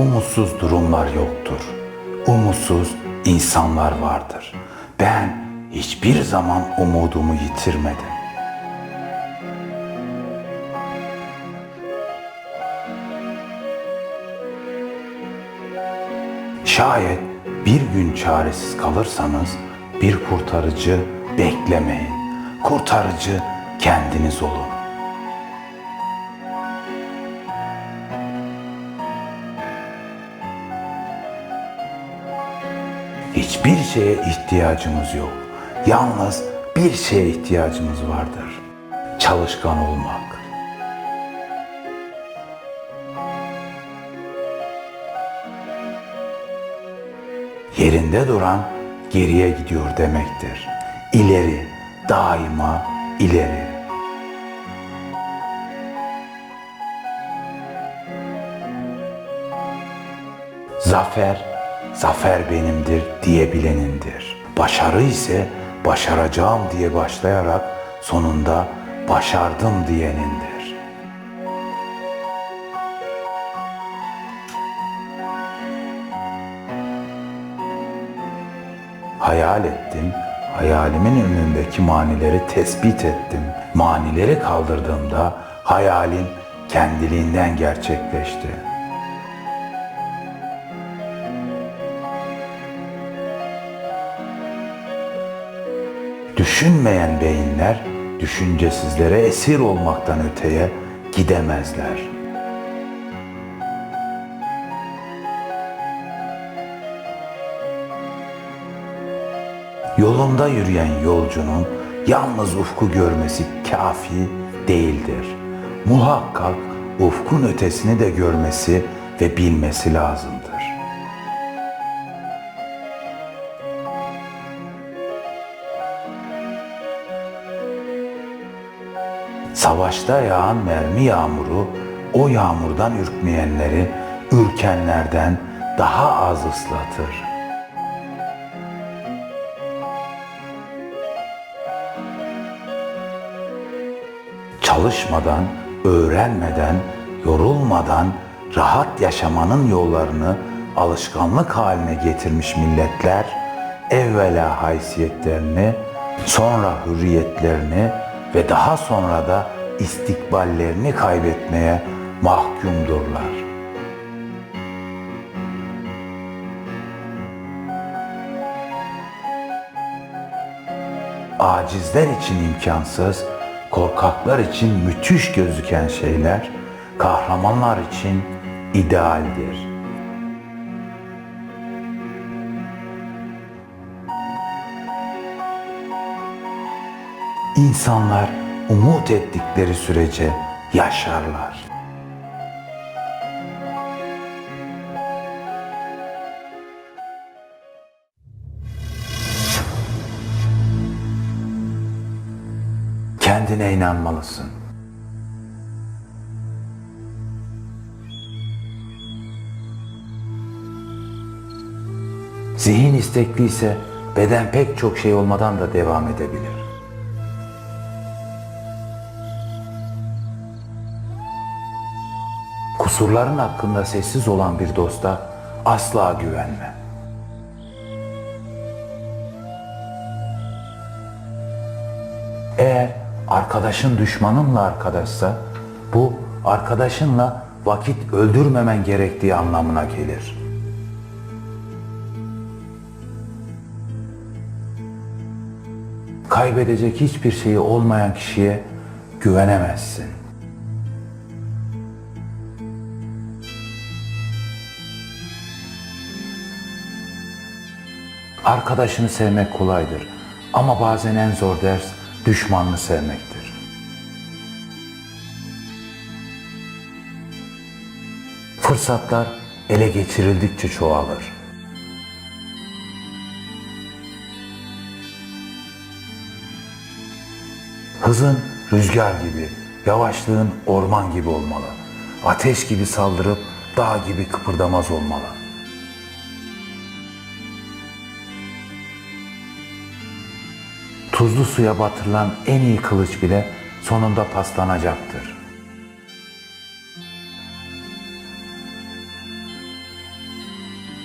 Umutsuz durumlar yoktur. Umutsuz insanlar vardır. Ben hiçbir zaman umudumu yitirmedim. Şayet bir gün çaresiz kalırsanız bir kurtarıcı beklemeyin. Kurtarıcı kendiniz olun. Hiçbir şeye ihtiyacımız yok. Yalnız bir şeye ihtiyacımız vardır. Çalışkan olmak. Yerinde duran geriye gidiyor demektir. İleri, daima ileri. Zafer, zafer benimdir diyebilenindir. Başarı ise başaracağım diye başlayarak sonunda başardım diyenindir. Hayal ettim, hayalimin önündeki manileri tespit ettim. Manileri kaldırdığımda hayalim kendiliğinden gerçekleşti. Düşünmeyen beyinler düşüncesizlere esir olmaktan öteye gidemezler. Yolunda yürüyen yolcunun yalnız ufku görmesi kafi değildir. Muhakkak ufkun ötesini de görmesi ve bilmesi lazımdır. Savaşta yağan mermi yağmuru o yağmurdan ürkmeyenleri ürkenlerden daha az ıslatır. Çalışmadan, öğrenmeden, yorulmadan rahat yaşamanın yollarını alışkanlık haline getirmiş milletler evvela haysiyetlerini, sonra hürriyetlerini ve daha sonra da istikballerini kaybetmeye mahkumdurlar. Acizler için imkansız, korkaklar için müthiş gözüken şeyler, kahramanlar için idealdir. İnsanlar umut ettikleri sürece yaşarlar. Kendine inanmalısın. Zihin istekliyse beden pek çok şey olmadan da devam edebilir. Kusurların hakkında sessiz olan bir dosta asla güvenme. Eğer arkadaşın düşmanınla arkadaşsa bu arkadaşınla vakit öldürmemen gerektiği anlamına gelir. Kaybedecek hiçbir şeyi olmayan kişiye güvenemezsin. Arkadaşını sevmek kolaydır ama bazen en zor ders düşmanını sevmektir. Fırsatlar ele geçirildikçe çoğalır. Hızın rüzgar gibi, yavaşlığın orman gibi olmalı. Ateş gibi saldırıp dağ gibi kıpırdamaz olmalı. Tuzlu suya batırılan en iyi kılıç bile sonunda paslanacaktır.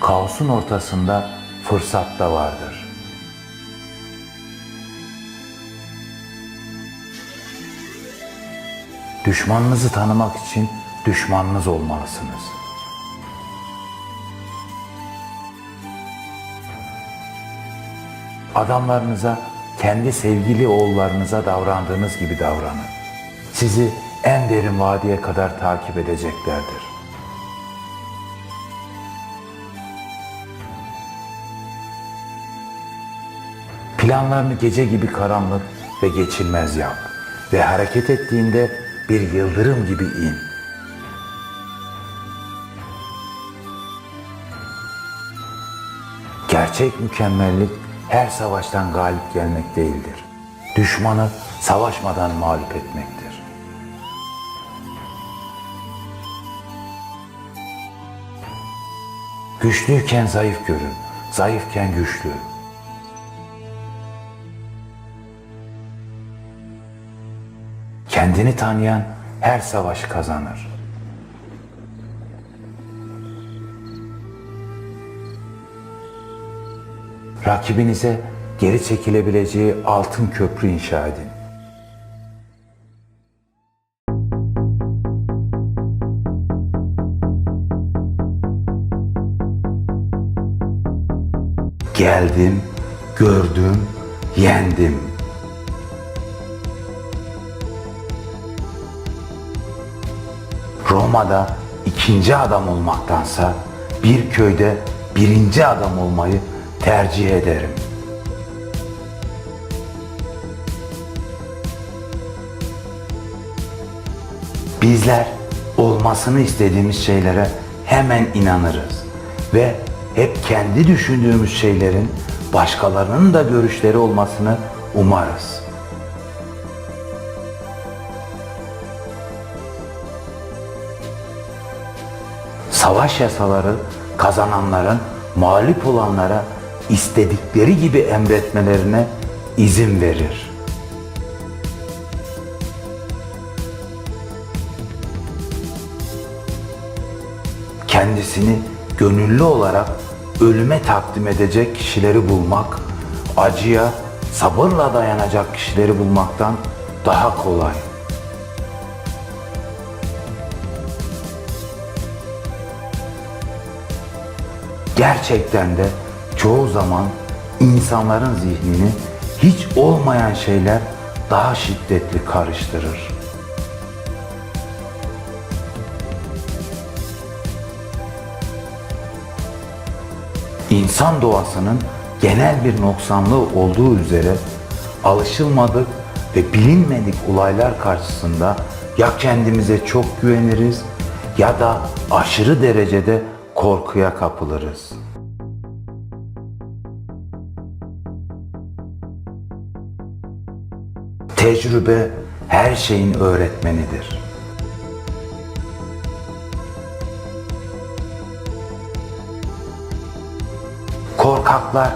kaosun ortasında fırsat da vardır. Düşmanınızı tanımak için düşmanınız olmalısınız. Adamlarınıza kendi sevgili oğullarınıza davrandığınız gibi davranın. Sizi en derin vadiye kadar takip edeceklerdir. Planlarını gece gibi karanlık ve geçilmez yap ve hareket ettiğinde bir yıldırım gibi in. Gerçek mükemmellik her savaştan galip gelmek değildir. Düşmanı savaşmadan mağlup etmektir. Güçlüyken zayıf görün, zayıfken güçlü. Kendini tanıyan her savaş kazanır. Rakibinize geri çekilebileceği altın köprü inşa edin. Geldim, gördüm, yendim. Roma'da ikinci adam olmaktansa bir köyde birinci adam olmayı tercih ederim. Bizler olmasını istediğimiz şeylere hemen inanırız ve hep kendi düşündüğümüz şeylerin başkalarının da görüşleri olmasını umarız. Savaş yasaları kazananların mağlup olanlara istedikleri gibi emretmelerine izin verir. Kendisini gönüllü olarak ölüme takdim edecek kişileri bulmak, acıya sabırla dayanacak kişileri bulmaktan daha kolay. gerçekten de çoğu zaman insanların zihnini hiç olmayan şeyler daha şiddetli karıştırır. İnsan doğasının genel bir noksanlığı olduğu üzere alışılmadık ve bilinmedik olaylar karşısında ya kendimize çok güveniriz ya da aşırı derecede korkuya kapılırız. Tecrübe her şeyin öğretmenidir. Korkaklar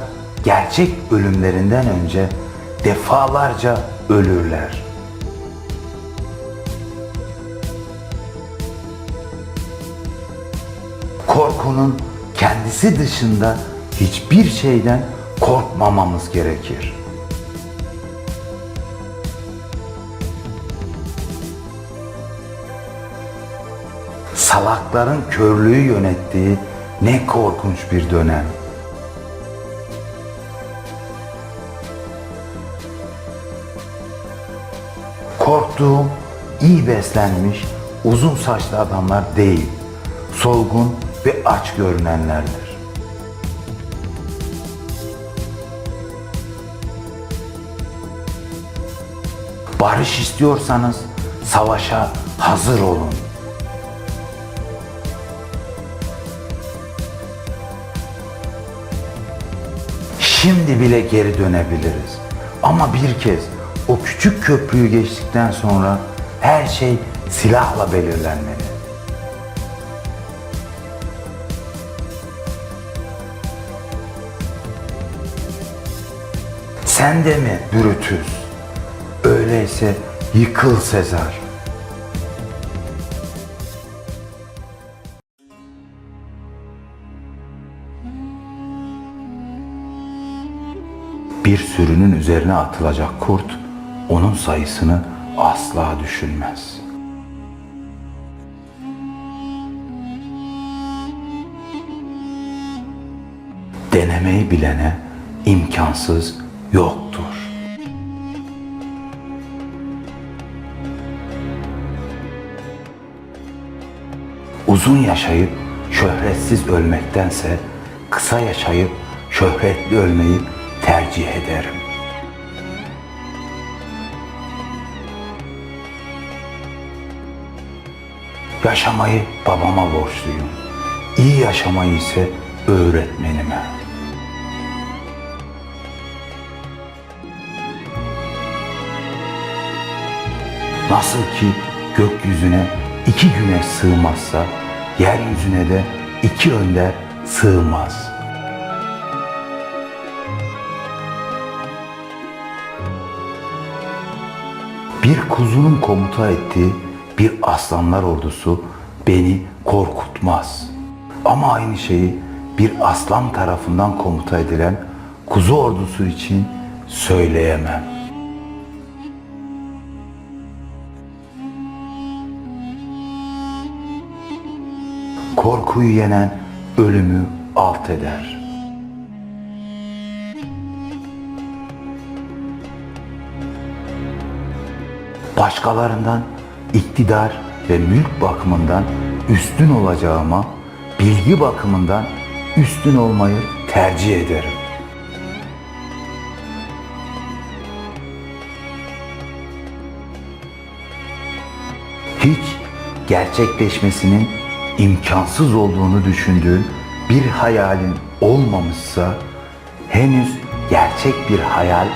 gerçek ölümlerinden önce defalarca ölürler. korkunun kendisi dışında hiçbir şeyden korkmamamız gerekir. Salakların körlüğü yönettiği ne korkunç bir dönem. Korktuğum iyi beslenmiş, uzun saçlı adamlar değil solgun ve aç görünenlerdir. Barış istiyorsanız savaşa hazır olun. Şimdi bile geri dönebiliriz. Ama bir kez o küçük köprüyü geçtikten sonra her şey silahla belirlenmeli. Sen de mi Brutus? Öyleyse yıkıl Sezar. Bir sürünün üzerine atılacak kurt onun sayısını asla düşünmez. Denemeyi bilene imkansız yoktur. Uzun yaşayıp şöhretsiz ölmektense kısa yaşayıp şöhretli ölmeyi tercih ederim. Yaşamayı babama borçluyum. İyi yaşamayı ise öğretmenime. Nasıl ki gökyüzüne iki güneş sığmazsa, yeryüzüne de iki önder sığmaz. Bir kuzunun komuta ettiği bir aslanlar ordusu beni korkutmaz. Ama aynı şeyi bir aslan tarafından komuta edilen kuzu ordusu için söyleyemem. Korkuyu yenen ölümü alt eder. Başkalarından iktidar ve mülk bakımından üstün olacağıma bilgi bakımından üstün olmayı tercih ederim. hiç gerçekleşmesinin imkansız olduğunu düşündüğün bir hayalin olmamışsa henüz gerçek bir hayal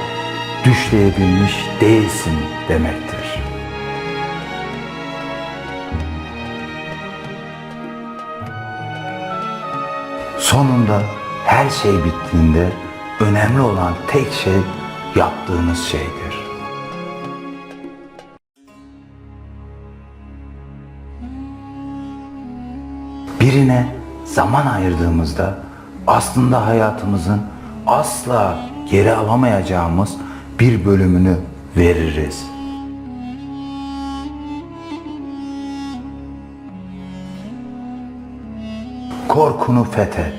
düşleyebilmiş değilsin demektir. Sonunda her şey bittiğinde önemli olan tek şey yaptığınız şeydir. birine zaman ayırdığımızda aslında hayatımızın asla geri alamayacağımız bir bölümünü veririz. Korkunu fethet.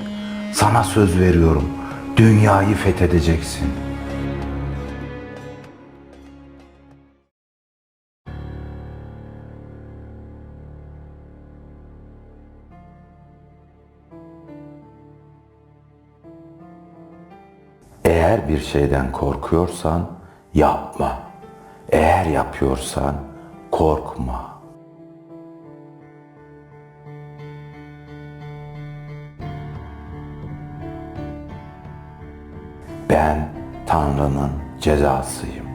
Sana söz veriyorum. Dünyayı fethedeceksin. Eğer bir şeyden korkuyorsan yapma. Eğer yapıyorsan korkma. Tanrı'nın cezasıyım.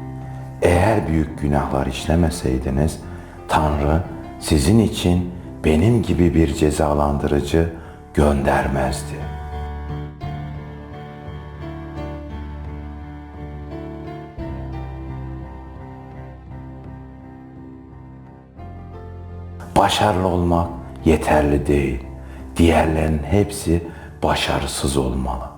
Eğer büyük günahlar işlemeseydiniz Tanrı sizin için benim gibi bir cezalandırıcı göndermezdi. Başarılı olmak yeterli değil. Diğerlerin hepsi başarısız olmalı.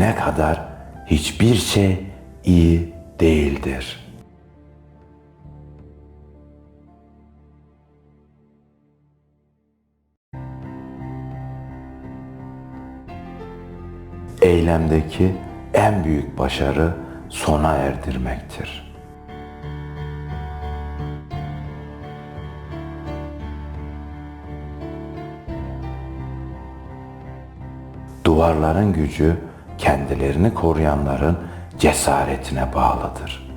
Bitene kadar hiçbir şey iyi değildir. eylemdeki en büyük başarı sona erdirmektir. Duvarların gücü kendilerini koruyanların cesaretine bağlıdır.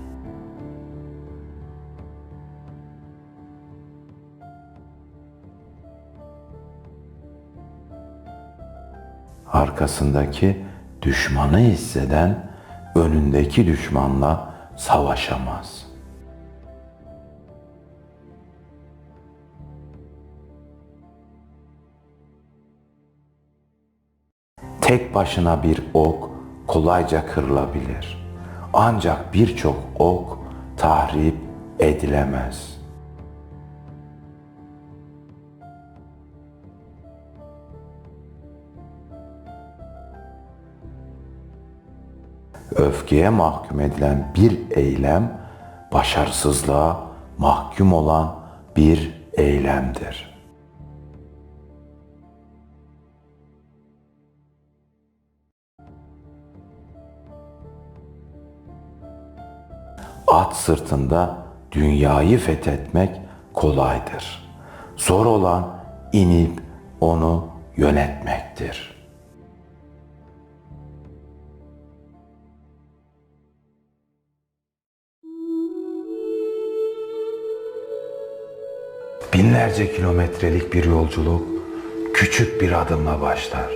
Arkasındaki düşmanı hisseden önündeki düşmanla savaşamaz. tek başına bir ok kolayca kırılabilir. Ancak birçok ok tahrip edilemez. Öfkeye mahkum edilen bir eylem başarısızlığa mahkum olan bir eylemdir. At sırtında dünyayı fethetmek kolaydır. Zor olan inip onu yönetmektir. Binlerce kilometrelik bir yolculuk küçük bir adımla başlar.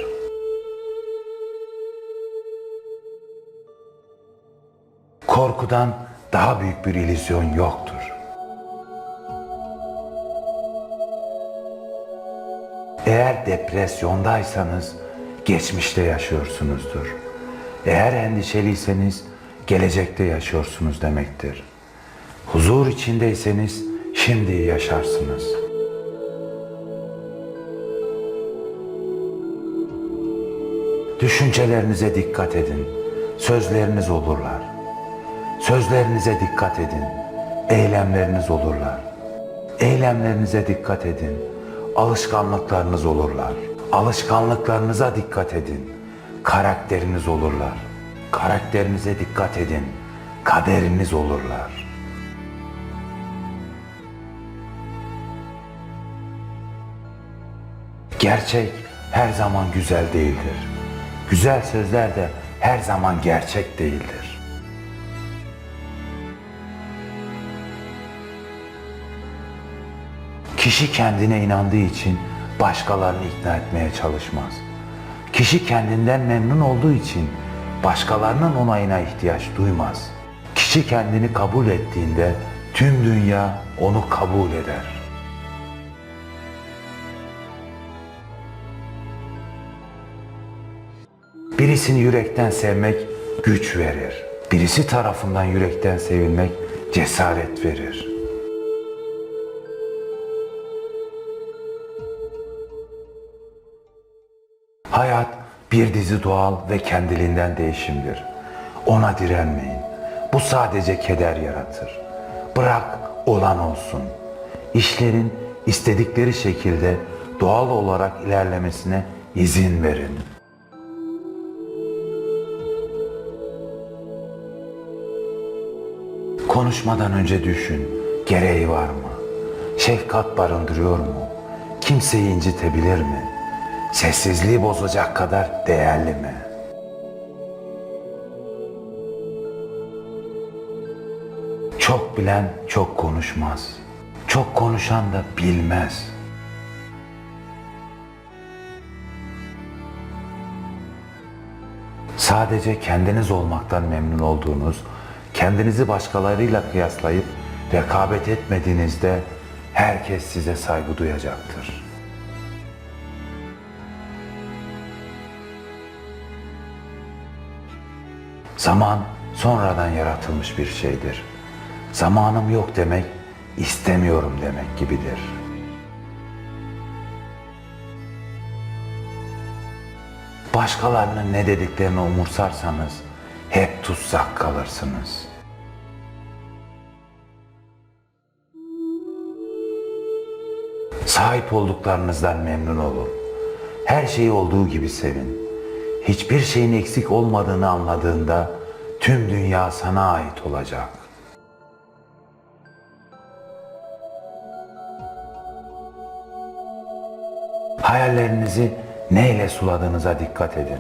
Korkudan daha büyük bir illüzyon yoktur. Eğer depresyondaysanız geçmişte yaşıyorsunuzdur. Eğer endişeliyseniz gelecekte yaşıyorsunuz demektir. Huzur içindeyseniz şimdi yaşarsınız. Düşüncelerinize dikkat edin. Sözleriniz olurlar. Sözlerinize dikkat edin. Eylemleriniz olurlar. Eylemlerinize dikkat edin. Alışkanlıklarınız olurlar. Alışkanlıklarınıza dikkat edin. Karakteriniz olurlar. Karakterinize dikkat edin. Kaderiniz olurlar. Gerçek her zaman güzel değildir. Güzel sözler de her zaman gerçek değildir. Kişi kendine inandığı için başkalarını ikna etmeye çalışmaz. Kişi kendinden memnun olduğu için başkalarının onayına ihtiyaç duymaz. Kişi kendini kabul ettiğinde tüm dünya onu kabul eder. Birisini yürekten sevmek güç verir. Birisi tarafından yürekten sevilmek cesaret verir. Hayat bir dizi doğal ve kendiliğinden değişimdir. Ona direnmeyin. Bu sadece keder yaratır. Bırak olan olsun. İşlerin istedikleri şekilde doğal olarak ilerlemesine izin verin. Konuşmadan önce düşün. Gereği var mı? Şefkat barındırıyor mu? Kimseyi incitebilir mi? Sessizliği bozacak kadar değerli mi? Çok bilen çok konuşmaz. Çok konuşan da bilmez. Sadece kendiniz olmaktan memnun olduğunuz, kendinizi başkalarıyla kıyaslayıp rekabet etmediğinizde herkes size saygı duyacaktır. Zaman sonradan yaratılmış bir şeydir. Zamanım yok demek, istemiyorum demek gibidir. Başkalarının ne dediklerini umursarsanız hep tutsak kalırsınız. Sahip olduklarınızdan memnun olun. Her şeyi olduğu gibi sevin. Hiçbir şeyin eksik olmadığını anladığında tüm dünya sana ait olacak. Hayallerinizi neyle suladığınıza dikkat edin.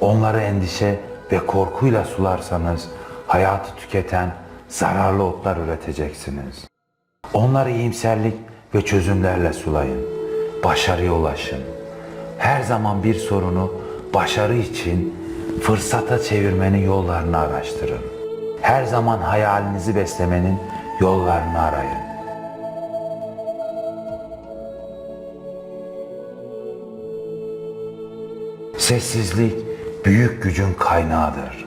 Onları endişe ve korkuyla sularsanız hayatı tüketen zararlı otlar üreteceksiniz. Onları iyimserlik ve çözümlerle sulayın. Başarıya ulaşın. Her zaman bir sorunu başarı için fırsata çevirmenin yollarını araştırın. Her zaman hayalinizi beslemenin yollarını arayın. Sessizlik büyük gücün kaynağıdır.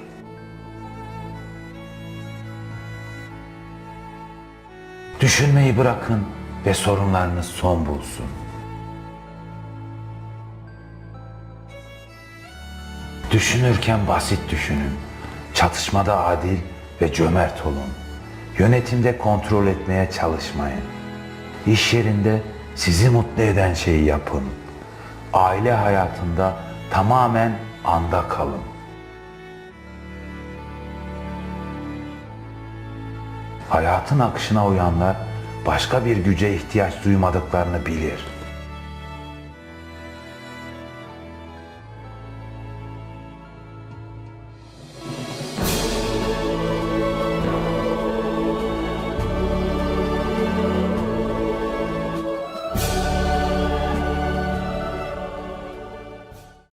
Düşünmeyi bırakın ve sorunlarınız son bulsun. Düşünürken basit düşünün. Çatışmada adil ve cömert olun. Yönetimde kontrol etmeye çalışmayın. İş yerinde sizi mutlu eden şeyi yapın. Aile hayatında tamamen anda kalın. Hayatın akışına uyanlar başka bir güce ihtiyaç duymadıklarını bilir.